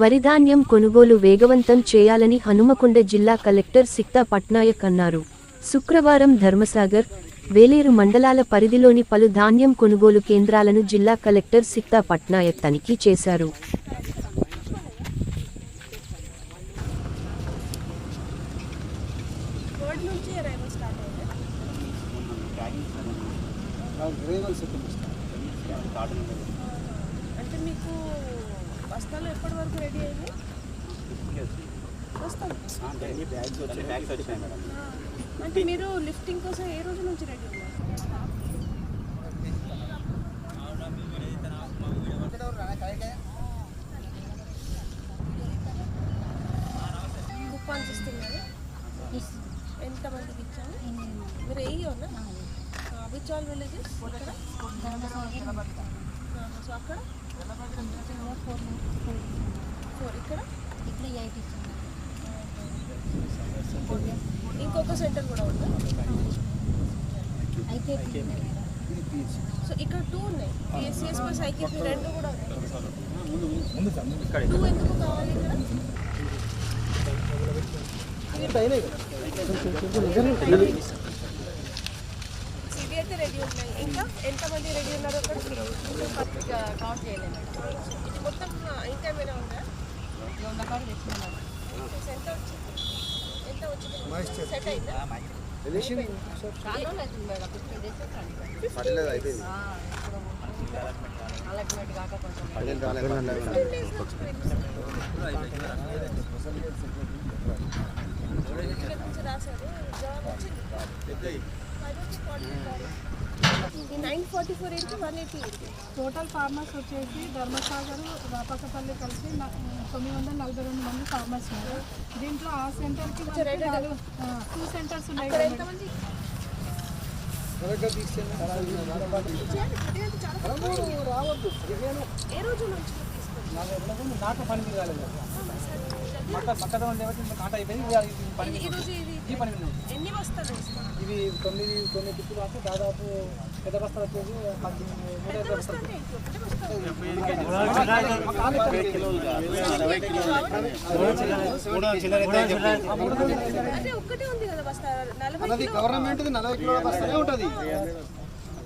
వరిధాన్యం కొనుగోలు వేగవంతం చేయాలని హనుమకొండ జిల్లా కలెక్టర్ సిక్తా పట్నాయక్ అన్నారు. శుక్రవారం ధర్మసాగర్ వేలేరు మండలాల పరిధిలోని పలు ధాన్యం కొనుగోలు కేంద్రాలను జిల్లా కలెక్టర్ సిక్తా పట్నాయక్ తనిఖీ చేశారు. నుంచి స్టార్ట్ అంటే మీకు బస్తాలు ఎప్పటి వరకు రెడీ అయింది అంటే మీరు లిఫ్టింగ్ కోసం ఏ రోజు నుంచి రెడీ ఉన్నారు? కుప్పాన్స్ ఇస్తున్నారు ఎంతమందికి ఇచ్చాను మీరు ఏ ఉన్నా విచ్ ఆల్ విలేజెస్ ఇక్కడ సో అక్కడ ఫోర్ ఇక్కడ ఇంకొక సెంటర్ కూడా ఉందా సో ఇక్కడ టూ ఉన్నాయి పిఎస్సిఎస్ ప్లస్ ఐకేపీ రెండు కూడా ఉన్నాయి టూ ఎందుకు కావాలి ఇక్కడ సివి అయితే రెడీ ఉన్నాయి. ఇంకా ఎంతమంది రెడీ ఉన్నారు అక్కడ? కౌంట్ చేయలేదు మొత్తం ఇంకా ఏమైనా ఉందా? వంద కాడ తెచ్చుకున్నాం ఎంత వచ్చింది? ఎంత వచ్చింది సెట్ అయిందా అలాట్మెంట్ కాక కొంచెం రాశారు జాబ్ వచ్చింది నైన్ ఫార్టీ ఫోర్ ఏంటి? వన్ ఎయిటీ టోటల్ ఫార్మర్స్ వచ్చేసి ధర్మసాగర్ రాపకపల్లి కలిసి తొమ్మిది వందల నలభై రెండు మంది ఫార్మర్స్ ఉన్నారు. దీంట్లో ఆ సెంటర్కి టూ సెంటర్స్ ఉన్నాయి ఎంతమంది. ఏ రోజు నాకు పని మీద కాలేదు మక్క కాంట అయిపోయింది పని ఈ పని. ఎన్ని ఇవి తొమ్మిది తొమ్మిది టిప్పులు అంటే దాదాపు పెద్ద బస్తాలు వచ్చేసి పద్దెనిమిది బస్తాలు బస్తా గవర్నమెంట్ నలభై కిలోల బస్తానే ఉంటుంది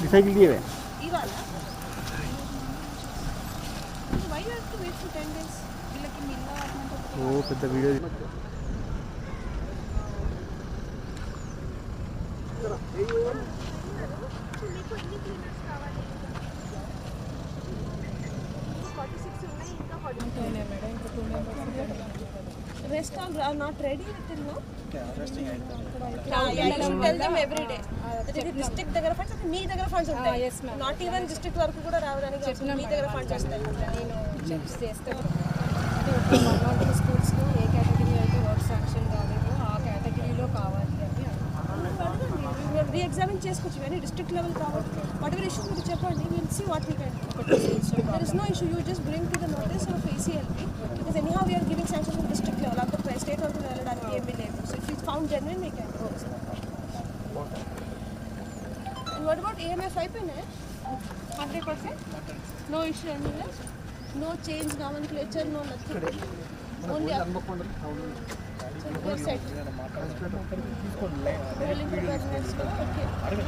రీసైకిల్ తీయవే ఇవాళ ఓ పెద్ద వీడియో. మీకు ఎన్ని క్లీనర్స్ కావాలి ఫార్టీ సిక్స్ ఉన్నాయి ఇంకా ఫార్టీ మేడం ఇంకా two members rest are not ready with no tell them every day district దగ్గర ఫండ్స్ మీ దగ్గర ఫండ్స్ ఉంటాయి. నాట్ ఈవెన్ డిస్ట్రిక్ట్ వరకు కూడా రావడానికి అవసరం. మీ దగ్గర ఫండ్స్ వస్తాయి. నేను చేస్తాను స్కూల్స్లో ఏ కేటగిరీ అయితే వర్క్ శాంక్షన్ కాలేదో ఆ కేటగిరీలో కావాలి. రీ ఎగ్జామిన్ చేసుకోవచ్చు కానీ డిస్ట్రిక్ట్ లెవెల్ కాబట్టి. వాట్ ఎవర్ ఇష్యూస్ మీరు చెప్పండి will see what we can is no issue. You just bring to the notice of ACLP because anyhow we are giving sanctions from district level, up to state also level and MLA. level. So if it's found genuine, we can go. And what about AMF IPN? Hundred percent. No issue anywhere. No change nomenclature. No nothing. Only. So we are set. Rolling to. Okay.